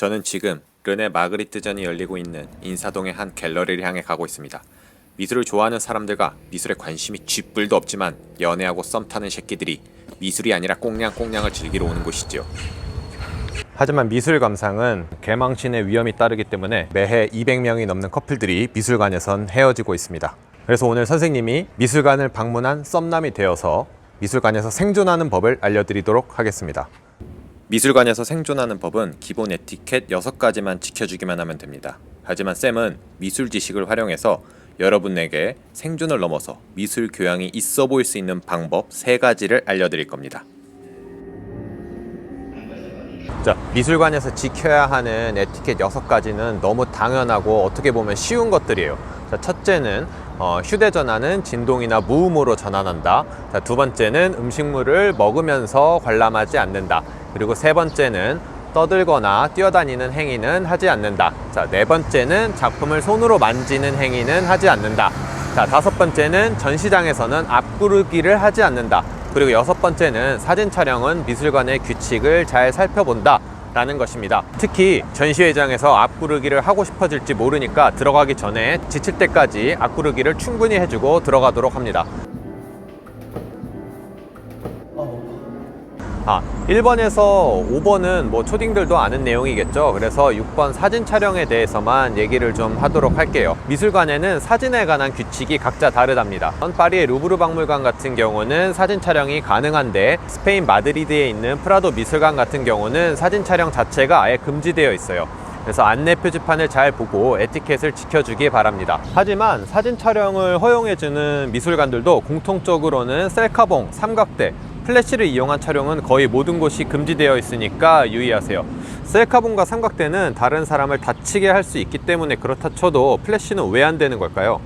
저는 지금 르네 마그리트전이 열리고 있는 인사동의 한 갤러리를 향해 가고 있습니다. 미술을 좋아하는 사람들과 미술에 관심이 쥐뿔도 없지만 연애하고 썸 타는 새끼들이 미술이 아니라 꽁냥꽁냥을 즐기러 오는 곳이죠. 하지만 미술 감상은 개망신의 위험이 따르기 때문에 매해 200명이 넘는 커플들이 미술관에선 헤어지고 있습니다. 그래서 오늘 선생님이 미술관을 방문한 썸남이 되어서 미술관에서 생존하는 법을 알려드리도록 하겠습니다. 미술관에서 생존하는 법은 기본 에티켓 6가지만 지켜주기만 하면 됩니다. 하지만 쌤은 미술 지식을 활용해서 여러분에게 생존을 넘어서 미술 교양이 있어 보일 수 있는 방법 3가지를 알려드릴 겁니다. 자, 미술관에서 지켜야 하는 에티켓 6가지는 너무 당연하고 어떻게 보면 쉬운 것들이에요. 자, 첫째는 어, 휴대전화는 진동이나 무음으로 전환한다. 자, 두 번째는 음식물을 먹으면서 관람하지 않는다. 그리고 세 번째는 떠들거나 뛰어다니는 행위는 하지 않는다. 자, 네 번째는 작품을 손으로 만지는 행위는 하지 않는다. 자, 다섯 번째는 전시장에서는 앞구르기를 하지 않는다. 그리고 여섯 번째는 사진 촬영은 미술관의 규칙을 잘 살펴본다. 라는 것입니다. 특히 전시회장에서 앞구르기를 하고 싶어질지 모르니까 들어가기 전에 지칠 때까지 앞구르기를 충분히 해주고 들어가도록 합니다. 아, 1번에서 5번은 뭐 초딩들도 아는 내용이겠죠. 그래서 6번 사진 촬영에 대해서만 얘기를 좀 하도록 할게요. 미술관에는 사진에 관한 규칙이 각자 다르답니다. 파리의 루브르 박물관 같은 경우는 사진 촬영이 가능한데 스페인 마드리드에 있는 프라도 미술관 같은 경우는 사진 촬영 자체가 아예 금지되어 있어요. 그래서 안내 표지판을 잘 보고 에티켓을 지켜주기 바랍니다. 하지만 사진 촬영을 허용해주는 미술관들도 공통적으로는 셀카봉, 삼각대, 플래시를 이용한 촬영은 거의 모든 곳이 금지되어 있으니까 유의하세요. 셀카봉과 삼각대는 다른 사람을 다치게 할 수 있기 때문에 그렇다 쳐도 플래시는 왜 안 되는 걸까요?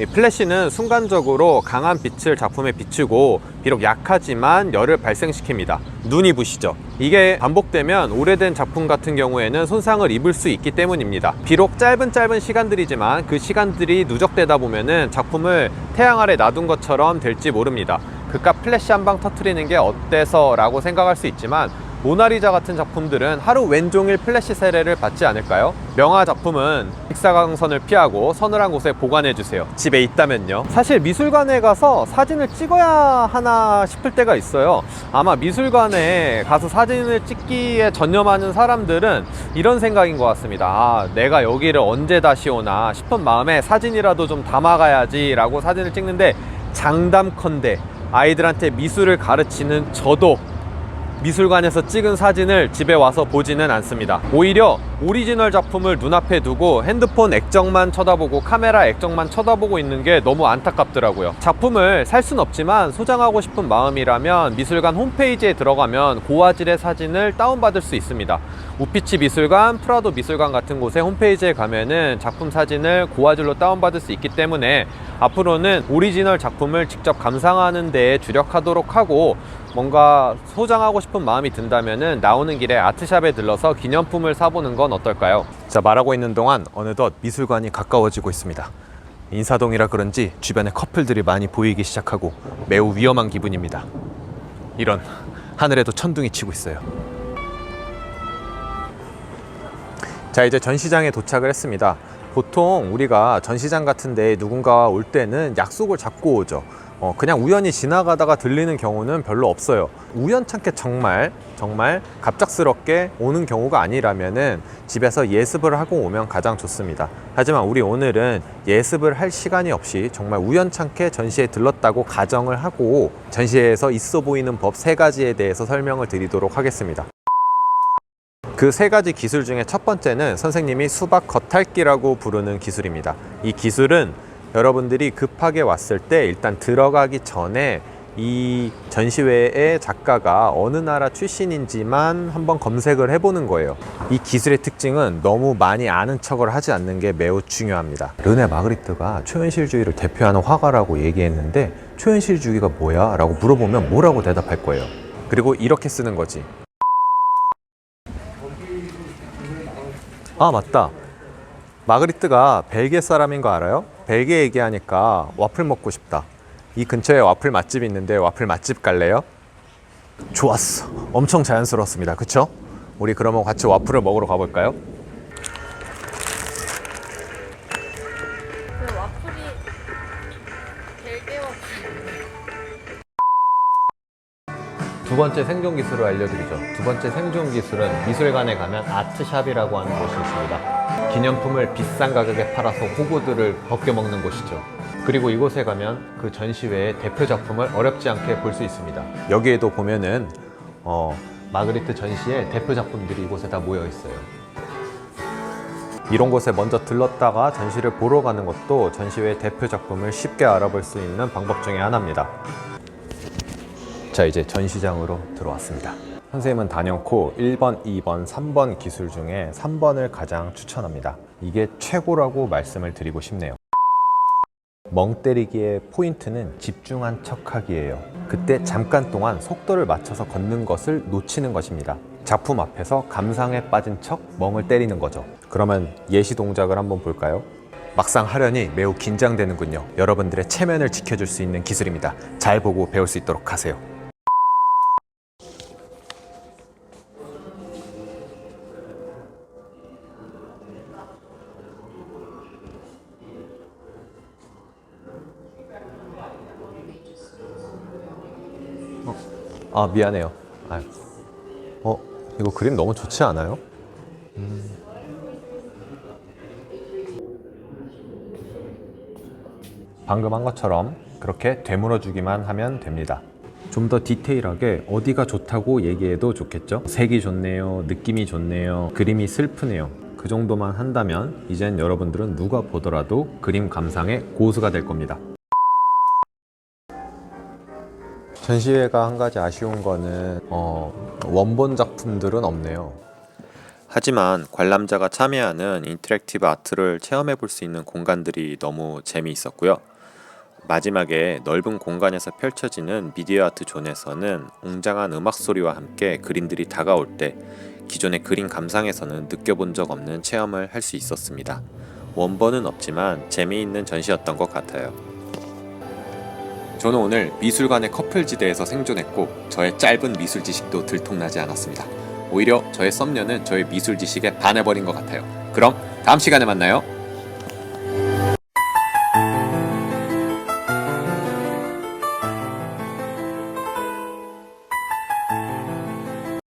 이 플래시는 순간적으로 강한 빛을 작품에 비추고 비록 약하지만 열을 발생시킵니다. 눈이 부시죠. 이게 반복되면 오래된 작품 같은 경우에는 손상을 입을 수 있기 때문입니다. 비록 짧은 짧은 시간들이지만 그 시간들이 누적되다 보면은 작품을 태양 아래 놔둔 것처럼 될지 모릅니다. 그깟 플래시 한 방 터트리는 게 어때서 라고 생각할 수 있지만 모나리자 같은 작품들은 하루 왼종일 플래시 세례를 받지 않을까요? 명화 작품은 직사광선을 피하고 서늘한 곳에 보관해 주세요. 집에 있다면요. 사실 미술관에 가서 사진을 찍어야 하나 싶을 때가 있어요. 아마 미술관에 가서 사진을 찍기에 전념하는 사람들은 이런 생각인 것 같습니다. 아, 내가 여기를 언제 다시 오나 싶은 마음에 사진이라도 좀 담아가야지라고 사진을 찍는데 장담컨대 아이들한테 미술을 가르치는 저도 미술관에서 찍은 사진을 집에 와서 보지는 않습니다. 오히려 오리지널 작품을 눈앞에 두고 핸드폰 액정만 쳐다보고 카메라 액정만 쳐다보고 있는 게 너무 안타깝더라고요. 작품을 살 순 없지만 소장하고 싶은 마음이라면 미술관 홈페이지에 들어가면 고화질의 사진을 다운받을 수 있습니다. 우피치 미술관, 프라도 미술관 같은 곳에 홈페이지에 가면은 작품 사진을 고화질로 다운받을 수 있기 때문에 앞으로는 오리지널 작품을 직접 감상하는 데에 주력하도록 하고 뭔가 소장하고 싶은 마음이 든다면은 나오는 길에 아트샵에 들러서 기념품을 사보는 건 어떨까요? 자 말하고 있는 동안 어느덧 미술관이 가까워지고 있습니다. 인사동이라 그런지 주변에 커플들이 많이 보이기 시작하고 매우 위험한 기분입니다. 이런 하늘에도 천둥이 치고 있어요. 자 이제 전시장에 도착을 했습니다. 보통 우리가 전시장 같은 데 누군가와 올 때는 약속을 잡고 오죠. 어, 그냥 우연히 지나가다가 들리는 경우는 별로 없어요. 우연찮게 정말 정말 갑작스럽게 오는 경우가 아니라면은 집에서 예습을 하고 오면 가장 좋습니다. 하지만 우리 오늘은 예습을 할 시간이 없이 정말 우연찮게 전시에 들렀다고 가정을 하고 전시회에서 있어 보이는 법 세 가지에 대해서 설명을 드리도록 하겠습니다. 그세 가지 기술 중에 첫 번째는 선생님이 수박 겉핥기라고 부르는 기술입니다. 이 기술은 여러분들이 급하게 왔을 때 일단 들어가기 전에 이 전시회의 작가가 어느 나라 출신인지만 한번 검색을 해보는 거예요. 이 기술의 특징은 너무 많이 아는 척을 하지 않는 게 매우 중요합니다. 르네 마그리트가 초현실주의를 대표하는 화가라고 얘기했는데 초현실주의가 뭐야? 라고 물어보면 뭐라고 대답할 거예요. 그리고 이렇게 쓰는 거지. 아, 맞다. 마그리트가 벨기에 사람인 거 알아요? 벨기에 얘기하니까 와플 먹고 싶다. 이 근처에 와플 맛집이 있는데 와플 맛집 갈래요? 좋았어. 엄청 자연스러웠습니다. 그쵸? 우리 그러면 같이 와플을 먹으러 가볼까요? 그 와플이 델게 와플. 두 번째 생존 기술을 알려드리죠. 두 번째 생존 기술은 미술관에 가면 아트샵이라고 하는 곳이 있습니다. 기념품을 비싼 가격에 팔아서 호구들을 벗겨 먹는 곳이죠. 그리고 이곳에 가면 그 전시회의 대표 작품을 어렵지 않게 볼 수 있습니다. 여기에도 보면은 어, 마그리트 전시의 대표 작품들이 이곳에 다 모여 있어요. 이런 곳에 먼저 들렀다가 전시를 보러 가는 것도 전시회 대표 작품을 쉽게 알아볼 수 있는 방법 중에 하나입니다. 자 이제 전시장으로 들어왔습니다 선생님은 단연코 1번, 2번, 3번 기술 중에 3번을 가장 추천합니다. 이게 최고라고 말씀을 드리고 싶네요. 멍 때리기의 포인트는 집중한 척하기예요. 그때 잠깐 동안 속도를 맞춰서 걷는 것을 놓치는 것입니다. 작품 앞에서 감상에 빠진 척 멍을 때리는 거죠. 그러면 예시 동작을 한번 볼까요? 막상 하려니 매우 긴장되는군요. 여러분들의 체면을 지켜줄 수 있는 기술입니다. 잘 보고 배울 수 있도록 하세요 아 미안해요. 아유. 어 이거 그림 너무 좋지 않아요? 음. 방금 한 것처럼 그렇게 되물어 주기만 하면 됩니다. 좀 더 디테일하게 어디가 좋다고 얘기해도 좋겠죠? 색이 좋네요, 느낌이 좋네요, 그림이 슬프네요. 그 정도만 한다면 이젠 여러분들은 누가 보더라도 그림 감상의 고수가 될 겁니다. 전시회가 한 가지 아쉬운 거는 어, 원본 작품들은 없네요. 하지만 관람자가 참여하는 인터랙티브 아트를 체험해 볼 수 있는 공간들이 너무 재미있었고요. 마지막에 넓은 공간에서 펼쳐지는 미디어 아트 존에서는 웅장한 음악 소리와 함께 그림들이 다가올 때 기존의 그림 감상에서는 느껴본 적 없는 체험을 할 수 있었습니다. 원본은 없지만 재미있는 전시였던 것 같아요. 저는 오늘 미술관의 커플지대에서 생존했고 저의 짧은 미술 지식도 들통나지 않았습니다. 오히려 저의 썸녀는 저의 미술 지식에 반해버린 것 같아요. 그럼 다음 시간에 만나요.